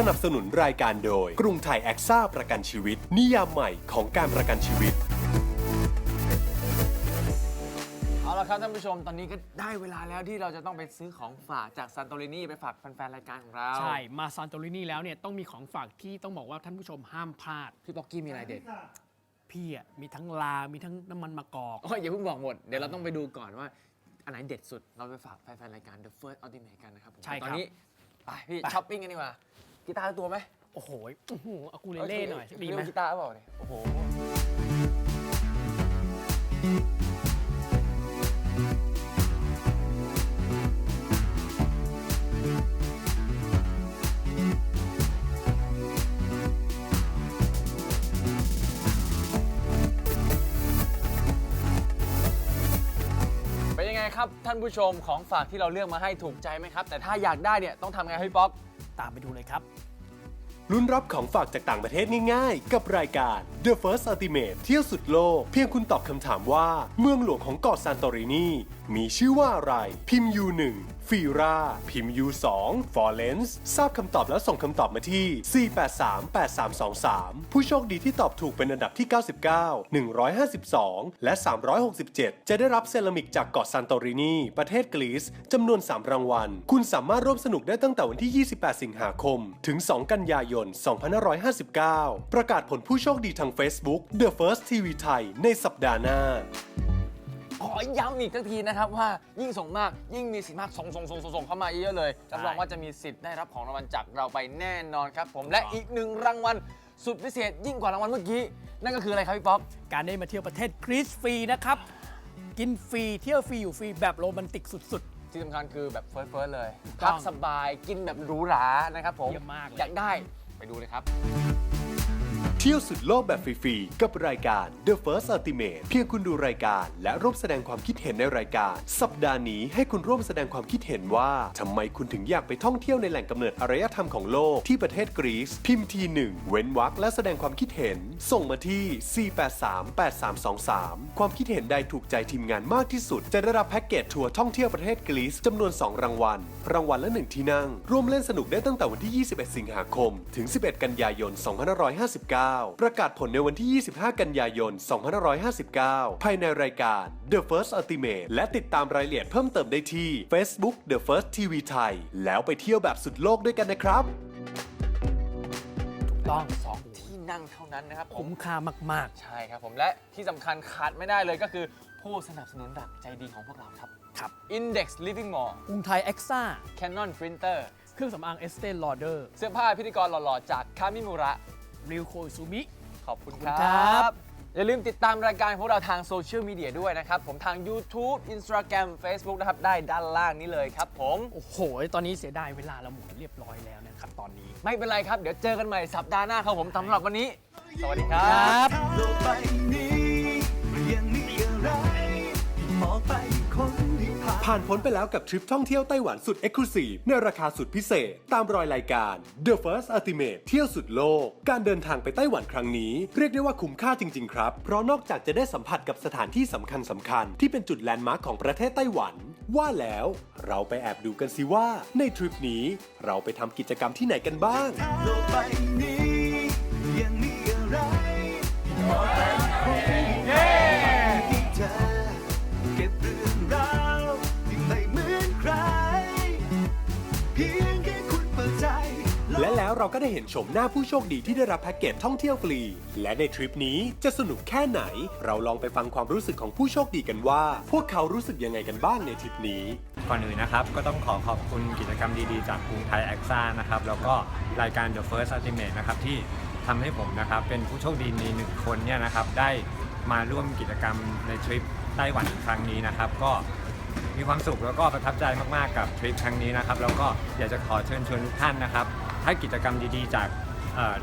สนับสนุนรายการโดย กรุงไทยแอคซ่าประกันชีวิต นิยามใหม่ของการประกันชีวิต เอาละครับท่านผู้ชมตอนนี้ก็ได้เวลาแล้วที่เราจะต้องไปซื้อของฝากจากซันโตรินีไปฝากแฟนๆรายการของเราใช่ มาซานโตรินีแล้วเนี่ยต้องมีของฝากที่ต้องบอกว่าท่านผู้ชมห้ามพลาด พี่ป๊อกกี้มีอะไรเด็ดพี่อะมีทั้งลา มีทั้งน้ำมันมะกอก โอ้ยอย่าเพิ่งบอกหมด เดี๋ยวเราต้องไปดูก่อนว่า อันไหนเด็ดสุดเราไปฝากแฟนๆรายการ The First Ultimate กันนะครับผมใช่ครับ ตอนนี้ไปพี่ไปช้อปปิ้งกันดีกว่า กีตาร์ตัวไหมโอ้โหอื้อหือเอากูเลเล่หน่อยดีไหม เรีกว่ากีตาร์เปล่าเนี่ยโอ้โห ครับท่านผู้ชมของฝากที่เราเลือกมาให้ถูกใจไหมครับ แต่ถ้าอยากได้เนี่ยต้องทำไงครับพี่ป๊อกตามไปดูเลยครับ ลุ้นรับของฝากจากต่างประเทศง่ายๆ กับรายการ The First Ultimate เที่ยวสุดโลก เพียงคุณตอบคำถามว่า เมืองหลวงของเกาะซานโตรินีมีชื่อว่าอะไร พิมพ์ U1 ฟีราพิมพ์ U2 ฟอร์เรนซ์ทราบคำตอบแล้วส่งคำตอบมาที่ 4838323 ผู้โชคดีที่ตอบถูกเป็นอันดับที่ 99 152 และ 367 จะได้รับเซรามิกจากเกาะซานโตรินีประเทศกรีซจำนวน 3 รางวัล คุณสามารถร่วมสนุกได้ตั้งแต่วันที่ 28 สิงหาคม ถึง 2 กันยายน 2559 ประกาศผลผู้โชคดีทาง Facebook The First TV ไทยในสัปดาห์หน้า อย้ำอีกสักทีนะครับว่ายิ่งส่งมากยิ่งมีสิทธิ์มากส่งส่งส่งส่งส่งเข้ามาเยอะๆเลยรับรองว่าจะมีสิทธิ์ได้รับของรางวัลจากเราไปแน่นอนครับ ผมและอีกหนึ่งรางวัลสุดพิเศษยิ่งกว่ารางวัลเมื่อกี้ นั่นก็คืออะไรครับพี่ป๊อป การได้มาเที่ยวประเทศกรีซฟรีนะครับ กินฟรีเที่ยวฟรีอยู่ฟรีแบบโรแมนติกสุด ที่สำคัญคือแบบเฟิร์สเฟิร์สเลยถูกต้พัอกงสบายกินแบบหรูหรานะครับผมเยี่ยมมากเลย อยากได้ไปดูเลยครับ เที่ยวสุดโลกแบบฟรีๆ กับรายการ The First Ultimate เพียงคุณดูรายการและร่วมแสดงความคิดเห็นในรายการ สัปดาห์นี้ให้คุณร่วมแสดงความคิดเห็นว่าทำไมคุณถึงอยากไปท่องเที่ยวในแหล่งกำเนิดอารยธรรมของโลกที่ประเทศกรีซพิมพ์ทีหนึ่งเว้นวรรคและแสดงความคิดเห็น ส่งมาที่ 4838323 ความคิดเห็นใดถูกใจทีมงานมากที่สุด จะได้รับแพ็กเกจทัวร์ท่องเที่ยวประเทศกรีซจำนวน 2 รางวัล รางวัลละ 1 ที่นั่ง ร่วมเล่นสนุกได้ตั้งแต่วันที่ 21 สิงหาคม ถึง 11 กันยายน 2559ประกาศผลในวันที่ 25 กันยายน 2559 ภายในรายการ The First Ultimate และติดตามรายละเอียดเพิ่มเติมได้ที่ Facebook The First TV ไทย แล้วไปเที่ยวแบบสุดโลกด้วยกันนะครับๆถูกต้องสองที่นั่งเท่านั้นนะครับผมคุ้มค่ามาก ใช่ครับผมและที่สำคัญขาดไม่ได้เลยก็คือผู้สนับสนุนหลักใจดีของพวกเราครับๆครับ Index Living Mall กรุงไทยเอ็กซ่า Canon Printer เครื่องสำอางเอสเต e ลอเดอร์ เสื้อผ้าพิธีกรหล่อๆ จากคามิมูระ ริวโคซูมิ ขอบคุณขอบคคุณรัครับบอย่าลืมติดตามรายการของพวกเราทางโซเชียลมีเดียด้วยนะครับ ผมทาง YouTube Instagram Facebook นะครับ ได้ด้านล่างนี้เลยครับผม โอ้โห ตอนนี้เสียดายเวลาเราหมดเรียบร้อยแล้วนะครับตอนนี้ ไม่เป็นไรครับ เดี๋ยวเจอกันใหม่สัปดาห์หน้าครับผมสำหรับวันนี้ สวัสดีครัครับบโลกใบนี้ยังมีอะไรมองไปคนที่ ผ่านพ้นไปแล้วกับทริปท่องเที่ยวไต้หวันสุด Exclusive ในราคาสุดพิเศษ ตามรอยรายการ The First Ultimate เที่ยวสุดโลก การเดินทางไปไต้หวันครั้งนี้ เรียกได้ว่าคุ้มค่าจริง ๆ ครับ เพราะนอกจากจะได้สัมผัสกับสถานที่สำคัญสำคัญๆที่เป็นจุดแลนด์มาร์คของประเทศไต้หวัน ว่าแล้วเราไปแอบดูกันสิว่าในทริปนี้เราไปทำกิจกรรมที่ไหนกันบ้างโลกใบนี้ยังมีอะไร เราก็ได้เห็นชมหน้าผู้โชคดีที่ได้รับแพ็กเกจท่องเที่ยวฟรี และในทริปนี้จะสนุกแค่ไหน เราลองไปฟังความรู้สึกของผู้โชคดีกันว่า พวกเขารู้สึกยังไงกันบ้างในทริปนี้ ก่อนอื่นนะครับ ก็ต้องขอขอบคุณกิจกรรมดีๆ จากกรุงไทยแอคซ่านะครับ แล้วก็รายการ The First Ultimate นะครับที่ทำให้ผมนะครับเป็นผู้โชคดีในหนึ่งคนเนี่ยนะครับได้มาร่วมกิจกรรมในทริปไต้หวันครั้งนี้นะครับ ก็มีความสุขแล้วก็ประทับใจมากๆกับทริปครั้งนี้นะครับแล้วก็อยากจะขอเชิญชวนทุกท่านนะครับ ถ้ากิจกรรมดีๆ จาก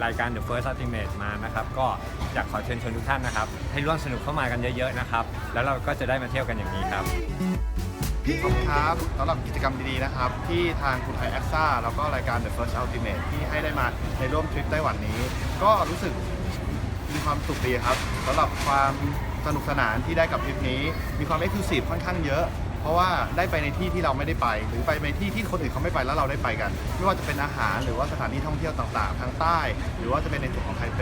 รายการ The First Ultimate มานะครับ ก็อยากขอเชิญชวนทุกท่านนะครับ ให้ร่วมสนุกเข้ามากันเยอะๆนะครับ แล้วเราก็จะได้มาเที่ยวกันอย่างนี้ครับขอบคุณครับสำหรับกิจกรรมดีๆนะครับ ที่ทางคุณไทยแอคซ่าแล้วก็รายการ The First Ultimate ที่ให้ได้มาในร่วมทริปไต้หวันนี้ ก็รู้สึกมีความสุขดีครับสำหรับความสนุกสนานที่ได้กับทริปนี้ มีความเอ็กซ์คลูซีฟค่อนข้างเยอะ เพราะว่าได้ไปในที่ที่เราไม่ได้ไป หรือไปในที่ที่คนอื่นเขาไม่ไปแล้วเราได้ไปกัน ไม่ว่าจะเป็นอาหารหรือว่าสถานที่ท่องเที่ยวต่างๆทางใต้ หรือว่าจะเป็นในส่วนของไทเป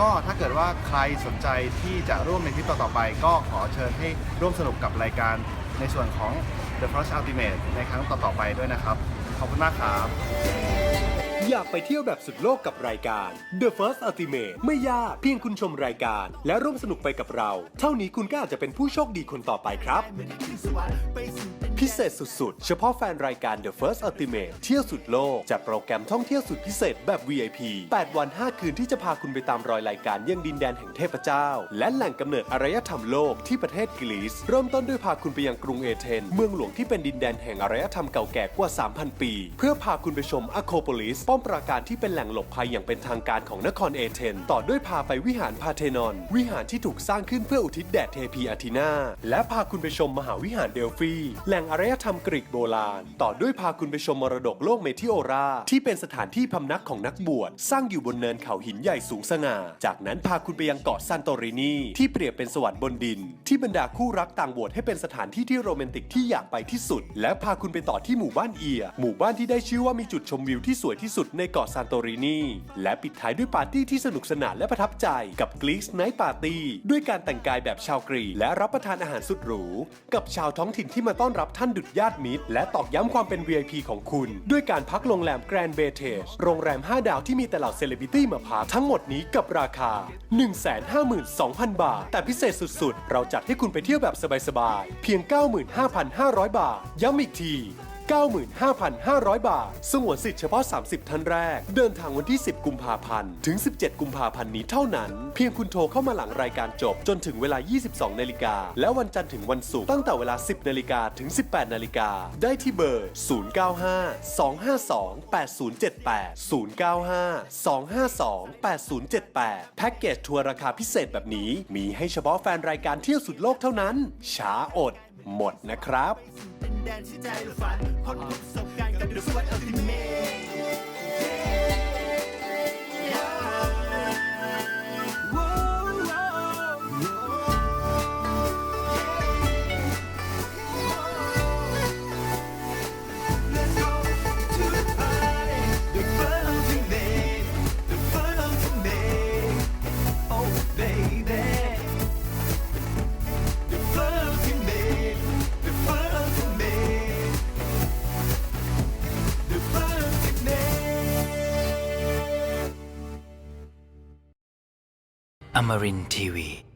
ก็ถ้าเกิดว่าใครสนใจที่จะร่วมในทริปต่อๆไป ก็ขอเชิญให้ร่วมสนุกกับรายการในส่วนของ The First Ultimate ในครั้งต่อๆไปด้วยนะครับ ขอบคุณมากครับ อยากไปเที่ยวแบบสุดโลกกับรายการ The First Ultimate ไม่ยากเพียงคุณชมรายการ และร่วมสนุกไปกับเรา เท่านี้คุณก็อาจจะเป็นผู้โชคดีคนต่อไปครับ พิเศษสุดๆ เฉพาะแฟนรายการ The First Ultimate เที่ยวสุดโลกจากโปรแกรมท่องเที่ยวสุดพิเศษแบบ VIP 8 วัน 5 คืนที่จะพาคุณไปตามรอยรายการยังดินแดนแห่งเทพเจ้า และแหล่งกำเนิดอารยธรรมโลกที่ประเทศกรีซเริ่มต้นด้วยพาคุณไปยังกรุงเอเธนเมืองหลวงที่เป็นดินแดนแห่งอารยธรรมเก่าแก่กว่า 3,000 ปี เพื่อพาคุณไปชมอะโคโปลิสป้อมปราการที่เป็นแหล่งหลบภัยอย่างเป็นทางการของนครเอเธนต่อด้วยพาไปวิหารพาเทนอน วิหารที่ถูกสร้างขึ้นเพื่ออุทิศแด่เทพีอาทีนาและพาคุณไปชมมหาวิหารเดลฟีแหล่งอารยธรรมกรีกโบราณ ต่อด้วยพาคุณไปชมมรดกโลกเมทิโอรา ที่เป็นสถานที่พำนักของนักบวชสร้างอยู่บนเนินเขาหินใหญ่สูงสง่า จากนั้นพาคุณไปยังเกาะซานโตรินีที่เปรียบเป็นสวรรค์บนดิน ที่บรรดาคู่รักต่างโหวตให้เป็นสถานที่ที่โรแมนติกที่อยากไปที่สุด และพาคุณไปต่อที่หมู่บ้านเอีย หมู่บ้านที่ได้ชื่อว่ามีจุดชมวิวที่สวยที่สุดในเกาะซานโตรินีและปิดท้ายด้วยปาร์ตี้ที่สนุกสนานและประทับใจกับกรีซไนท์ปาร์ตี้ด้วยการแต่งกายแบบชาวกรีกและรับประทานอาหารสุดหรูกับชาวท้องถิ่นที่มาต้อนรับท่านดุจญาติมิตร และตอกย้ำความเป็น VIP ของคุณ ด้วยการพักโรงแรมแกรนด์เบเทจโรงแรม 5 ดาวที่มีแต่เหล่าเซเลบริตี้มาพักทั้งหมดนี้กับราคา 152,000 บาท แต่พิเศษสุดๆ เราจัดให้คุณไปเที่ยวแบบสบายๆ เพียง 95,500 บาท ย้ำอีกที 95,500 บาท สงวนสิทธิ์เฉพาะ 30 ท่านแรก เดินทางวันที่ 10 กุมภาพันธ์ ถึง 17 กุมภาพันธ์นี้เท่านั้น เพียงคุณโทรเข้ามาหลังรายการจบจนถึงเวลา 22 นาฬิกา และวันจันทร์ถึงวันศุกร์ตั้งแต่เวลา 10 นาฬิกาถึง 18 นาฬิกา ได้ที่เบอร์ 095 252 8078 095 252 8078 แพ็กเกจทัวร์ราคาพิเศษแบบนี้ มีให้เฉพาะแฟนรายการเที่ยวสุดโลกเท่านั้น ช้าอด หมดนะครับ แดนที่ใจเราฝันพ้นทุกประสบการณ์กับ The First Ultimate Amarin Tiwi.